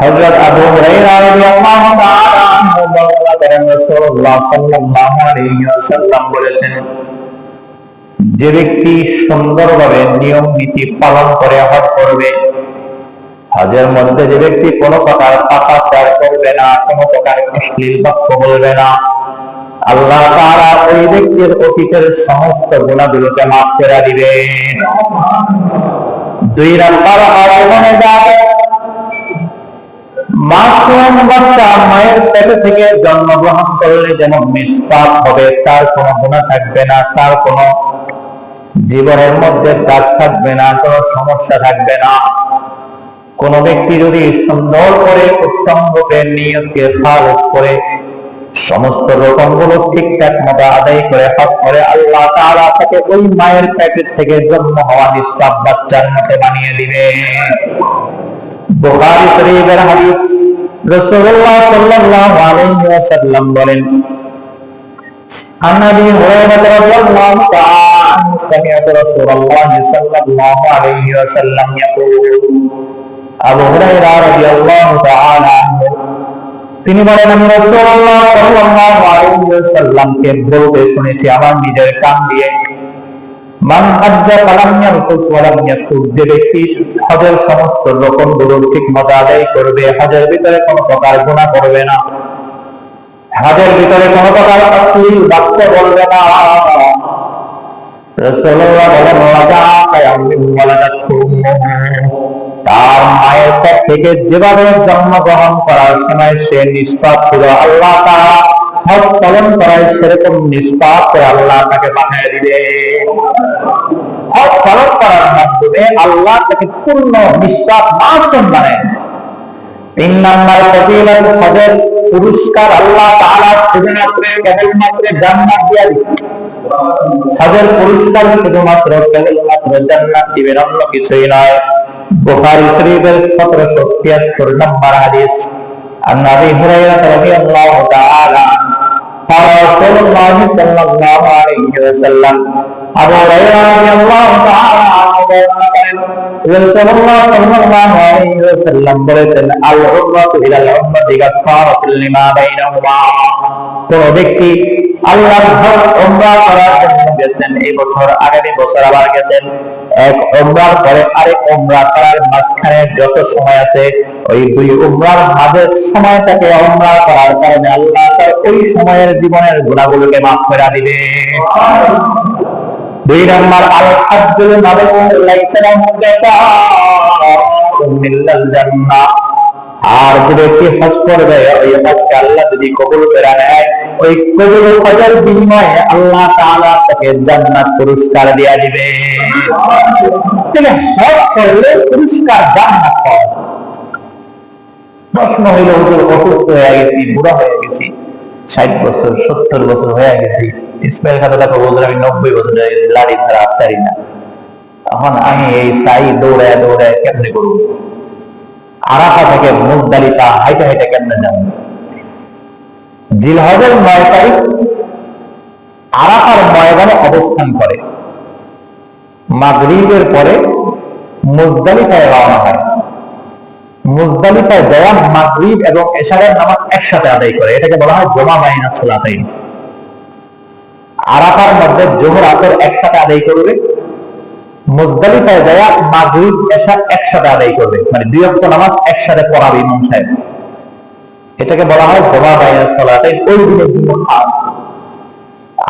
হযরত আবু হুরায়রা রাদিয়াল্লাহু তাআলা আনহু বর্ণনা করেন, রাসূলুল্লাহ সাল্লাল্লাহু আলাইহি ওয়াসাল্লাম বলেছেন, যে ব্যক্তি সুন্দরভাবে নিয়ম নীতি পালন করে হজ করবে, হজের মধ্যে যে ব্যক্তি কোনো প্রকার পাপাচার করবে না, কোনো প্রকার অশ্লীল বাক্য বলবে না, আল্লাহ তাআলা ওই ব্যক্তির অতীতের সমস্ত গুণাগুলোকে মাফ করে দিবেন। দুই নাম্বার যাবে মাসুম বাচ্চা মায়ের পেটে থেকে জন্মগ্রহণ করলে যেমন নিষ্পাপ হবে, তার কোনো গুণা থাকবে না, তার কোনো জীবনের মধ্যে দাগ থাকবে না সমস্যা থাকবে না। কোন ব্যক্তি যদি সুন্দর করে, উত্তম রূপে নিয়তকে খালেজ করে, সমস্ত রকমগুলো ঠিকঠাক মতো আদায় করে, হক করে, আল্লাহ তাআলা তাকে ওই মায়ের প্যাকেট থেকে জন্ম হওয়া নিষ্পাপ বাচ্চার মতো বানিয়ে দিবে। বুখারী শরীফের হাদিস রাসূলুল্লাহ সাল্লাল্লাহু আলাইহি ওয়াসাল্লাম বলেন عن ابي هريره رضي الله تعالى عنه سمعت رسول الله صلى الله عليه وسلم يقول আবু হুরায়রা রাদিয়াল্লাহু তাআলা আনহু তিনি বলেন আমি রাসূলুল্লাহ সাল্লাল্লাহু আলাইহি ওয়াসাল্লামকে বলতে শুনেছি আমার নিজের কান দিয়ে মান যে ব্যক্তি হজের সমস্ত রকমগুলো আদায় করবে, হজের ভিতরে কোনো প্রকার করবে না। হজের ভিতরে কোনো প্রকার অশ্লীল বাক্য বলবে না। বলেন, ওয়াজা তার মায়ের পেট থেকে যেভাবে জন্মগ্রহণ করার সময় সে নিষ্পাপ ছিল। আল্লাহ তাআলা হজ পালন করায় সেরকম নিষ্পাপ করে আল্লাহ তাকে বানিয়ে দিবে হজ পালন করার মাধ্যমে আল্লাহ তাকে পূর্ণ নিষ্পাপ মাসুম বানায় তিন নাম্বার ফজিলত হজের পুরস্কার আল্লাহ তাআলা শুধুমাত্র কেবলমাত্র জান্নাত দিয়া দিবে হজের পুরস্কার শুধুমাত্র কেবলমাত্র জান্নাত দিবেন অন্য কিছুই নয় বুখারী শরীফের 1773 নম্বর হাদিস عن ابي هريره رضي الله تعالى عنه আবু হুরায়রা রাদিয়াল্লাহু তাআলা কোন ব্যক্তি করার জন্য গেছেন এই বছর আগামী বছর আবার গেছেন এক উমরার পরে আরেক উমরা করার মাঝখানে যত সময় আছে ওই দুই উমরার মাঝের সময়টাকে উমরা করার কারণে আল্লাহ তার ওই সময়ের জীবনের গুণাগুলোকে মাফ করে দিবে। দুই আল হাজ্জুল মিনাল জান্নাহ। আর হজ করবে, ওই হজকে আল্লাহ যদি কবুল করে নেয়, ওই কবুল হজের বিনিময়ে আল্লাহ তাআলা তাকে জান্নাত পুরস্কার দিয়া দিবে। তাহলে হজ করলে পুরস্কার জান্নাত পাওয়া। প্রশ্ন হইল, হুজুর, অসুস্থ হয়ে গেছি, বুড়া হয়ে গেছি, ষাট বছর, সত্তর বছর হয়ে গেছি। ইসমাইল খাতা দেখো হুজুর আমি নব্বই বছর হয়ে গেছি লাড়ি ছাড়া আফতারি না। তখন আমি এই সাই দৌড়ায় দৌড়ায় কেমনে করব? আরাফা থেকে মুজদালিফা হাইটে হাইটে কেমনে যাব? জিলহজের নয় তারিখ আরাফার ময়দানে অবস্থান করে। মাগরিবের পরে মুজদালিফায় রওনা হয়। মুজদালিফায় যাওয়া মাগরিব এবং এশারের নামাজ একসাথে আদায় করে। এটাকে বলা হয় জমা বাইনা সালাতাইন। আরাফার মধ্যে জোহর আসর একসাথে আদায় করবে, মুজদালিফায় যাওয়া মাগরিব এশা একসাথে আদায় করবে মানে দুই অক্ত নামাজ একসাথে পড়াবে ইমাম সাহেব। এটাকে বলা হয় জমা বাইনা সালাতাইন ওই দিনের জন্য খাস।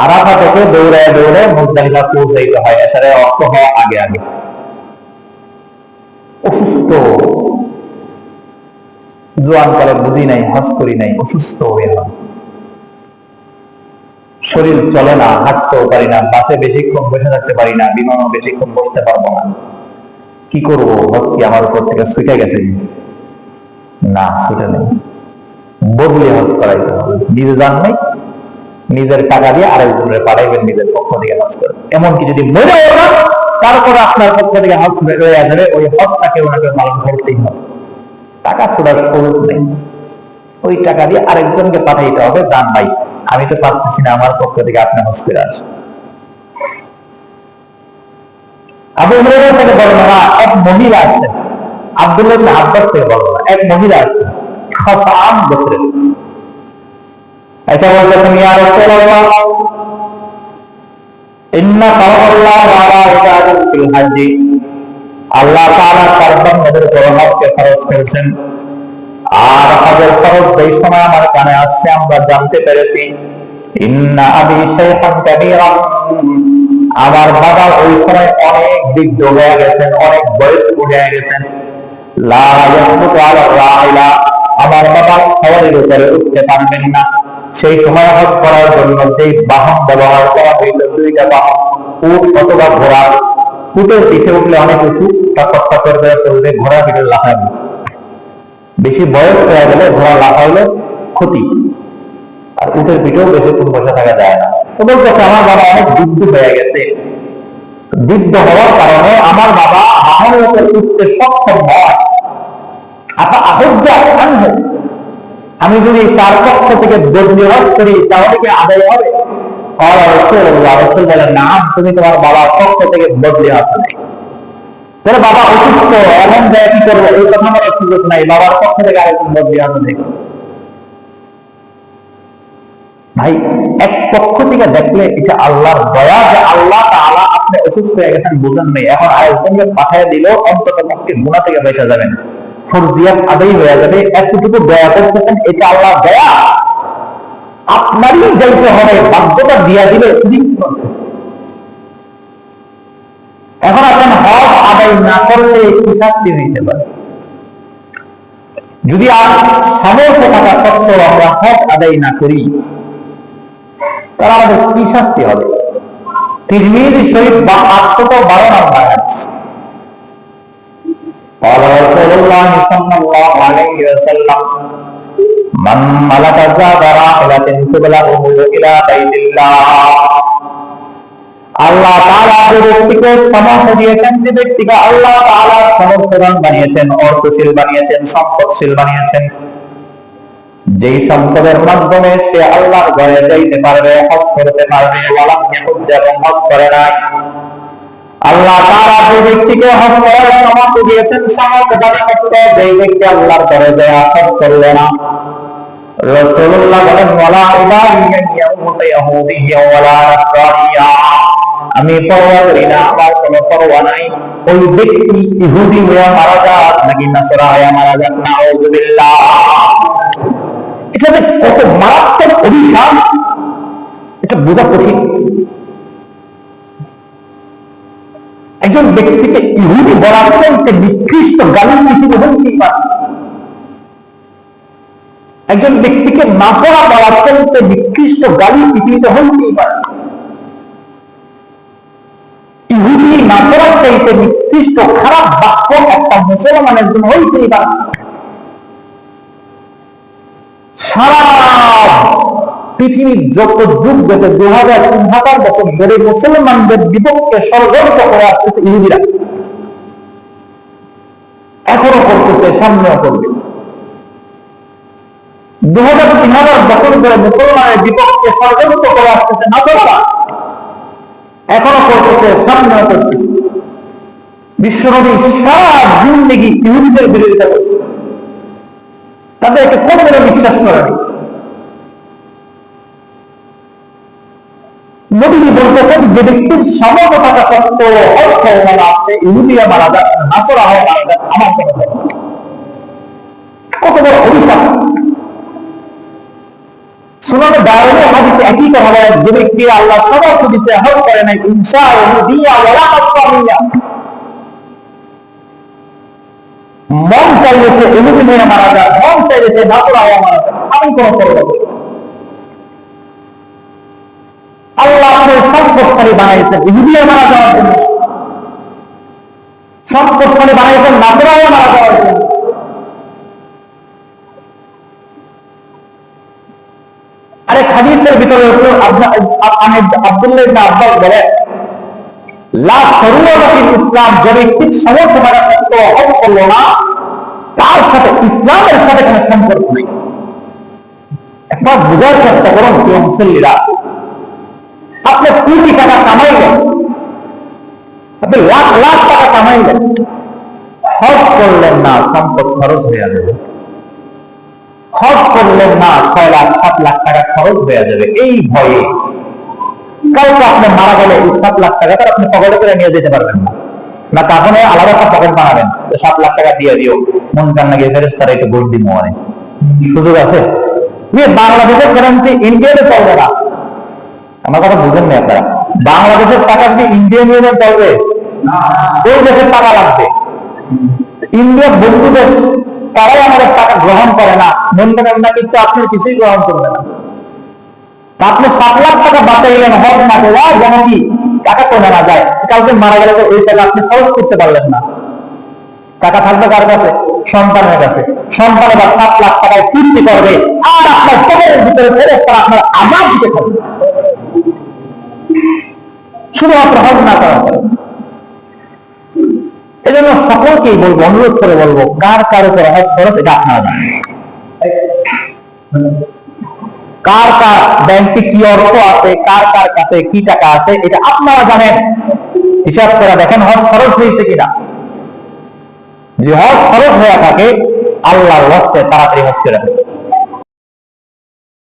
আরাফা থেকে দৌড়ায় দৌড়ে মুজদালিফা পৌঁছাইতে হয় এশারে অর্থ হওয়া আগে আগে। অসুস্থ। জোয়ান কালে বুঝি নাই, হজ করি নাই, অসুস্থ হয়ে হয় শরীর চলে না, হাঁটতেও পারি না, বাসে বেশিক্ষণ বসে থাকতে পারি না, বিমানও বেশিক্ষণ বসতে পারব না। কি করব? হজ কি আমার উপর থেকে ছুটে গেছে? না, ছুটে নেই। বদলে হজ করাইতে হবে। নিজে জান নাই, নিজের টাকা দিয়ে আরেকজনের পাঠাইবেন নিজের পক্ষ থেকে হজ করে। এমনকি যদি মরেও না, তারপরে আপনার পক্ষ থেকে হজ হয়ে যাবে ওই হজটাকে ওনাকে পালন করতেই হবে। টাকা ছোড়ার সুযোগ নেই। ওই টাকা দিয়ে আরেকজনকে পাঠাইতে হবে দান ভাই আমি তো পারতেছি না আমার পক্ষ থেকে আপনি হজ করে আসেন। আবু হুরায়রা থেকে বর্ণনা এক মহিলা আসছেন আব্দুল্লাহ ইবনে আব্বাস থেকে বর্ণনা এক মহিলা আসছেন খাসাম গোত্রের আচ্ছা বলতেছেন ইয়া রাসূলুল্লাহ, ইন্না ফারাদাল্লাহু আলা ইবাদিহি ফিল আল্লাহ তাআলা তার বান্দাদের উপর হজকে ফরজ করেছেন। আর ফরজ সময় আমার কানে আসছে, আমরা জানতে পেরেছি, ইন্না আবি কাবীরা আমার বাবা ওই সময় অনেক বৃদ্ধ হয়ে গেছেন, অনেক গেছেন। লা আলা রাহিলা আমার বাবা সওয়ারের উপরে উঠতে পারবেন না। সেই সময় হজ করার জন্য যেই বাহন ব্যবহার করা হইল, দুইটা বাহন, উট অথবা ঘোড়া। উটের পিঠে উঠলে অনেক উঁচু টকর টকর করে চলবে ঘোড়া পিঠে লাফাবে বেশি বয়স হয়ে গেলে ঘোড়া লাফাইলে ক্ষতি। আর উটের পিঠেও বেশিক্ষণ বসে থাকা যায় না। তো বলতেছে আমার বাবা অনেক বৃদ্ধ হয়ে গেছে। বৃদ্ধ হওয়ার কারণে আমার বাবা বাহনের উপর উঠতে সক্ষম হয়। আপা আহজ্জা আনহু আমি যদি তার পক্ষ থেকে বদলি হজ করি, তাহলে কি আদায় হবে? আর রাসূল বলেন না তুমি তোমার বাবার পক্ষ থেকে বদলি নেই তাহলে বাবা অসুস্থ, এমন দেয় কি করব? এই কথা বলার সুযোগ নাই। বাবার পক্ষ থেকে আরেকজন বদলি হজ নেই ভাই, এক পক্ষ থেকে দেখলে এটা আল্লাহর দয়া যে আল্লাহ তাআলা আপনি অসুস্থ হয়ে গেছেন বুঝেন নেই। এখন আরেকজনকে পাঠিয়ে দিলেও অন্তত পক্ষে গুণা থেকে বেঁচে যাবেন। ফরজিয়াত আদায় হয়ে যাবে। এতটুকু দয়া করতেছেন এটা আল্লাহ দয়া। আপনারই যাইতে হবে, বাধ্যতা দিয়া দিলে শুধু এখন আপনি হজ আদায় না করলে কি শাস্তি হইতে পারে যদি আর সামর্থ্য থাকা সত্ত্বেও আমরা হজ আদায় না করি তাহলে আমাদের কি শাস্তি হবে তিরমিজি শরীফ বা আটশত বারো নম্বর হাদিস قال رسول الله صلى الله عليه وسلم من ملك ذات راحلة تبلغه إلى بيت الله আল্লাহ তাআলা যে ব্যক্তিকে সামর্থ্য দিয়েছেন, যে ব্যক্তিকে আল্লাহ তাআলা বানিয়েছেন, অর্থশীল বানিয়েছেন, সম্পদশীল বানিয়েছেন, যেই সম্পদের মাধ্যমে সে আল্লাহর ঘরে যাইতে পারবে, হজ করতে পারবে, ওয়ালাম ইয়াহুদ এবং করে নাই। আল্লাহ তাআলা যে ব্যক্তিকে হজ করার সামর্থ্য দিয়েছেন সামর্থ্য দ্বারা সত্য, যেই ব্যক্তি আল্লাহর ঘরে যায় হজ করবে না। রাসূলুল্লাহ বলেন, ওয়ালা উবাইয়া ইয়ামুত ইয়াহুদিয়া ওয়ালা নাসরানিয়া আমি পরোয়া করি না আমার কোনো পরোয়া নাই। ওই ব্যক্তি ইহুদি হয়ে মারা যাক, নাকি নাসরা হয়ে মারা যাক নাউযুবিল্লাহ এটা যে কত মারাত্মক অভিশাপ, এটা বোঝা কঠিন। একজন ব্যক্তিকে ইহুদি বলার চাইতে নিকৃষ্ট গালি পৃথিবী হইতেই পারে। একজন ব্যক্তিকে নাসরা বলার চাইতে নিকৃষ্ট গালি পৃথিবীতে হইতেই পারে ইহুদি নাসরার চাইতে নিকৃষ্ট খারাপ বাক্য একটা মুসলমানের জন্য হইতেই পারে সারা পৃথিবীর যত যুগ দু হাজার, তিন হাজার বছর ধরে মুসলমানদের বিপক্ষে ষড়যন্ত্র করে আসতেছে ইহুদিরা। এখনও করতেছে, সামনেও করবে। দু হাজার, তিন হাজার বছর ধরে মুসলমানের বিপক্ষে করে আসতেছে এখনও করতেছে, সামনেও করতেছে। বিশ্বনবী সারা জিন্দগি ইহুদিদের বিরোধিতা করছে। তাদেরকে কোন বিশ্বাস করেনি নবীজি বলতেছেন যে ব্যক্তির থাকা সত্ত্বেও অর্থ আছে ইহুদিয়া মারা যাক, নাসরা যাক, আমার কত বড় অভিশাপ। সুনামে দারুণে হাদিসে একই কথা বলে যে ব্যক্তি আল্লাহ সামর্থ্য দিতে হক করে নাই ইনসা ইহুদিয়া ওয়ালা নাসরানিয়া মন চাইলে সে ইহুদি হয়ে মারা যাক মন চাইলে সে নাসরা হওয়া মারা যাক আমি কোনো করব আল্লাহ আপনার সম্পদশালী বানাইছেন ইহুদিয়া মারা যাওয়ার জন্য। সম্পদশালী বানাইছেন মারা যাওয়ার জন্য। ভিতরে আব্দুল্লাহ আব্বাস বলে ইসলাম যে ব্যক্তির সমর্থ থাকা সত্ত্বেও হজ করল না, তার সাথে ইসলামের সাথে কোনো সম্পর্ক নেই। একবার বোঝার চেষ্টা করুন মুসল্লিরা। আপনি কোটি টাকা কামাইলেন। আপনি লাখ লাখ টাকা কামাইলেন। হজ করলেন না, সম্পদ খরচ হয়ে যাবে। হজ করলেন না, ছয় লাখ, সাত লাখ টাকা খরচ হয়ে যাবে। এই ভয়ে কাউকে আপনি মারা গেলে এই সাত লাখ টাকা তার আপনি পকেটে করে নিয়ে যেতে পারবেন না। না তখন আলাদা একটা পকেট বানাবেন সাত লাখ টাকা দিয়ে দিও। মন কান্না গিয়ে ফেরেস তারা একটু ঘুষ দিব অনেক। সুযোগ আছে? বাংলাদেশের কারেন্সি ইন্ডিয়াতে চলবে না। আমার কথা বুঝেন না আপনারা। বাংলাদেশের টাকা যদি ইন্ডিয়ান ইউনিয়ন চলবে? ওই দেশের টাকা লাগবে। ইন্ডিয়া বন্ধু দেশ, তারাই আমাদের টাকা গ্রহণ করে না। মন করেন না, কিন্তু আপনি কিছুই গ্রহণ করবে না। আপনি সাত লাখ টাকা বাঁচাইলেন হজ না করে যেন কি? টাকা কমে না যায়। কাউকে মারা গেলে ওই টাকা আপনি খরচ করতে পারলেন না। টাকা থাকবে কার কাছে? সন্তানের কাছে। সন্তান এবার সাত লাখ টাকায় ফুর্তি করবে আর আপনার পকেটের ভিতরে ফেরেস তারা আপনার আজাদ দিতে থাকবে শুধুমাত্র হজ না পরে। এই জন্য সকলকেই বলব, অনুরোধ করে বলব, কার কার উপরে হজ খরচ, এটা আপনারা জানেন। কার কার ব্যাংকে কি অর্থ আছে, কার কার কাছে কি টাকা আছে, এটা আপনারা জানেন। হিসাব করে দেখেন হজ খরচ হয়েছে কিনা। যদি হজ খরচ হয়ে থাকে, আল্লাহর হস্তে তাড়াতাড়ি হজ করে ফেলবে